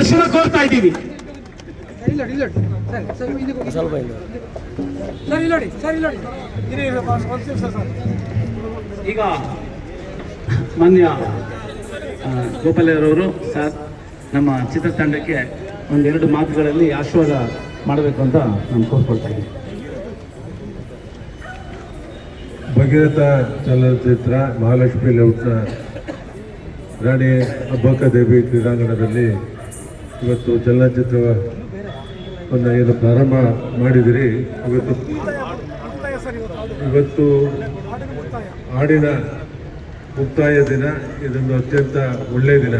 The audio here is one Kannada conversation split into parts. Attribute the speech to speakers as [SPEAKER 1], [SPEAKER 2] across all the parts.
[SPEAKER 1] ದರ್ಶನ ಕೋರ್ತಾ ಇದ್ದೀವಿ. ಈಗ ಮಾನ್ಯ ಗೋಪಾಲಯ್ಯರವರು ಸರ್ ನಮ್ಮ ಚಿತ್ರತಂಡಕ್ಕೆ ಒಂದೆರಡು ಮಾತುಗಳಲ್ಲಿ ಆಶೀರ್ವಾದ ಮಾಡಬೇಕು ಅಂತ ನಾನು ಕೋರ್ಕೊಳ್ತಾ ಇದ್ದೀನಿ.
[SPEAKER 2] ಭಗೀರಥ ಚಲನಚಿತ್ರ ಮಹಾಲಕ್ಷ್ಮಿ ಲೇಔಟ್ನ ರಾಣಿ ಅಬ್ಬಕ್ಕದೇವಿ ಕ್ರೀಡಾಂಗಣದಲ್ಲಿ ಇವತ್ತು ಚಲನಚಿತ್ರವನ್ನು ಏನು ಪ್ರಾರಂಭ ಮಾಡಿದಿರಿ. ಇವತ್ತು
[SPEAKER 3] ಇವತ್ತು ಹಾಡಿನ ಮುಕ್ತಾಯ
[SPEAKER 2] ದಿನ. ಇದೊಂದು ಅತ್ಯಂತ ಒಳ್ಳೆಯ ದಿನ.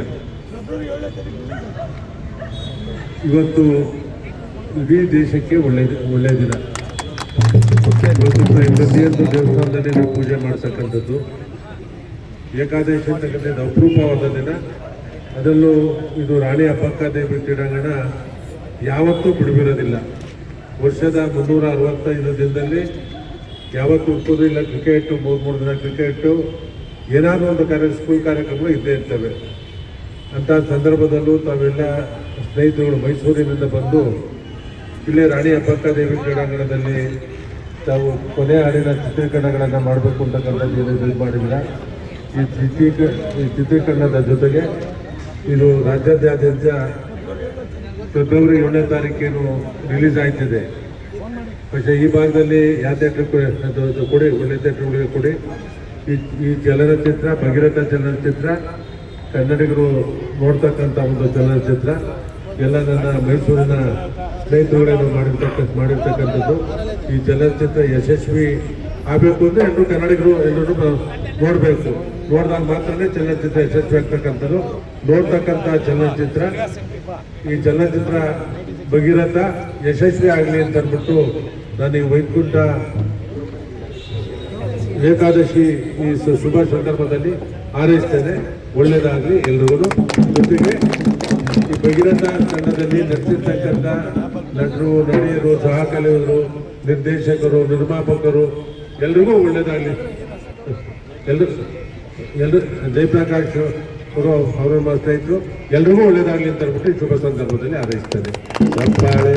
[SPEAKER 2] ಇವತ್ತು ಇಡೀ ದೇಶಕ್ಕೆ ಒಳ್ಳೆಯ ಒಳ್ಳೆಯ ದಿನ. ಇವತ್ತು ಪ್ರತಿಯೊಂದು ದೇವಸ್ಥಾನದಲ್ಲಿ ನಾವು ಪೂಜೆ ಮಾಡ್ತಕ್ಕಂಥದ್ದು. ಏಕಾದಶಿ ಅಂತಕ್ಕಂಥದ್ದು ಅಪರೂಪವಾದ ದಿನ. ಅದರಲ್ಲೂ ಇದು ರಾಣಿ ಅಬ್ಬಕ್ಕಾದೇವಿ ಕ್ರೀಡಾಂಗಣ ಯಾವತ್ತೂ ಬಿಡುವಿರೋದಿಲ್ಲ. ವರ್ಷದ ಮುನ್ನೂರ ಅರವತ್ತೈದು ದಿನದಲ್ಲಿ ಯಾವತ್ತೂ ಇಲ್ಲ, ಕ್ರಿಕೆಟ್, ಮೂರು ಮೂರು ದಿನ ಕ್ರಿಕೆಟು, ಏನಾದರೂ ಒಂದು ಕಾರ್ಯ ಸ್ಕೂಲ್ ಕಾರ್ಯಕ್ರಮಗಳು ಇದ್ದೇ ಇರ್ತವೆ. ಅಂಥ ಸಂದರ್ಭದಲ್ಲೂ ತಾವೆಲ್ಲ ಸ್ನೇಹಿತರುಗಳು ಮೈಸೂರಿನಿಂದ ಬಂದು ಇಲ್ಲೇ ರಾಣಿ ಅಬ್ಬಕ್ಕಾದೇವಿ ಕ್ರೀಡಾಂಗಣದಲ್ಲಿ ತಾವು ಕೊನೆ ಹಾಡಿನ ಚಿತ್ರೀಕರಣಗಳನ್ನು ಮಾಡಬೇಕು ಅಂತಕ್ಕಂಥದ್ದು ಇದು ಮಾಡಿಲ್ಲ ಈ ಚಿತ್ರೀಕ, ಈ ಚಿತ್ರೀಕರಣದ ಜೊತೆಗೆ ಇದು ರಾಜ್ಯಾದ್ಯಂತ ಫೆಬ್ರವರಿ ಏಳನೇ ತಾರೀಕೇನು ರಿಲೀಸ್ ಆಯ್ತಿದೆ ಪಕ್ಷೆ ಈ ಭಾಗದಲ್ಲಿ ಯಾವ ಥಿಯೇಟ್ರಿಗೆ ಕೊಡಿ, ಒಳ್ಳೆ ಥಿಯೇಟ್ರ್ಗಳಿಗೆ ಕೊಡಿ. ಈ ಈ ಚಲನಚಿತ್ರ, ಭಗೀರಥ ಚಲನಚಿತ್ರ, ಕನ್ನಡಿಗರು ನೋಡ್ತಕ್ಕಂಥ ಒಂದು ಚಲನಚಿತ್ರ, ಎಲ್ಲ ನನ್ನ ಮೈಸೂರಿನ ಸ್ನೇಹಿತರುಗಳೇನು ಮಾಡಿರ್ತಕ್ಕಂಥ ಮಾಡಿರ್ತಕ್ಕಂಥದ್ದು. ಈ ಚಲನಚಿತ್ರ ಯಶಸ್ವಿ ಆಗಬೇಕು ಅಂದರೆ ಎಲ್ಲರೂ ಕನ್ನಡಿಗರು ಎಲ್ಲರೂ ನೋಡಬೇಕು. ನೋಡಿದಾಗ ಮಾತ್ರನೇ ಚಲನಚಿತ್ರ ಯಶಸ್ವಿ ಆಗ್ತಕ್ಕಂಥದ್ದು. ನೋಡ್ತಕ್ಕಂಥ ಚಲನಚಿತ್ರ, ಈ ಚಲನಚಿತ್ರ ಭಗೀರಥ ಯಶಸ್ವಿ ಆಗಲಿ ಅಂತ ಅಂದ್ಬಿಟ್ಟು ನಾನು ಈ ವೈಕುಂಠ ಏಕಾದಶಿ ಈ ಶುಭ ಸಂದರ್ಭದಲ್ಲಿ ಹಾರೈಸ್ತೇನೆ. ಒಳ್ಳೆಯದಾಗಲಿ ಎಲ್ರಿಗೂ ಜೊತೆಗೆ ಈ ಭಗೀರಥ ತಂಡದಲ್ಲಿ ನಟಿಸಿರ್ತಕ್ಕಂಥ ನಟರು, ನಟಿಯರು ಸಹ ಕಲೆಯವರು ನಿರ್ದೇಶಕರು, ನಿರ್ಮಾಪಕರು ಎಲ್ರಿಗೂ ಒಳ್ಳೆಯದಾಗಲಿ ಎಲ್ಲರೂ ಎಲ್ಲರೂ ಜಯಪ್ರಕಾಶ್ ಅವರು ಅವರು ಮಾಡ್ತಾ ಇದ್ರು. ಎಲ್ರಿಗೂ ಒಳ್ಳೇದಾಗಲಿ ಅಂತ ಹೇಳ್ಬಿಟ್ಟು ಶುಭ ಸಂದರ್ಭದಲ್ಲಿ ಹಾರೈಸ್ತೇನೆ. ಚಪ್ಪಾಳೆ.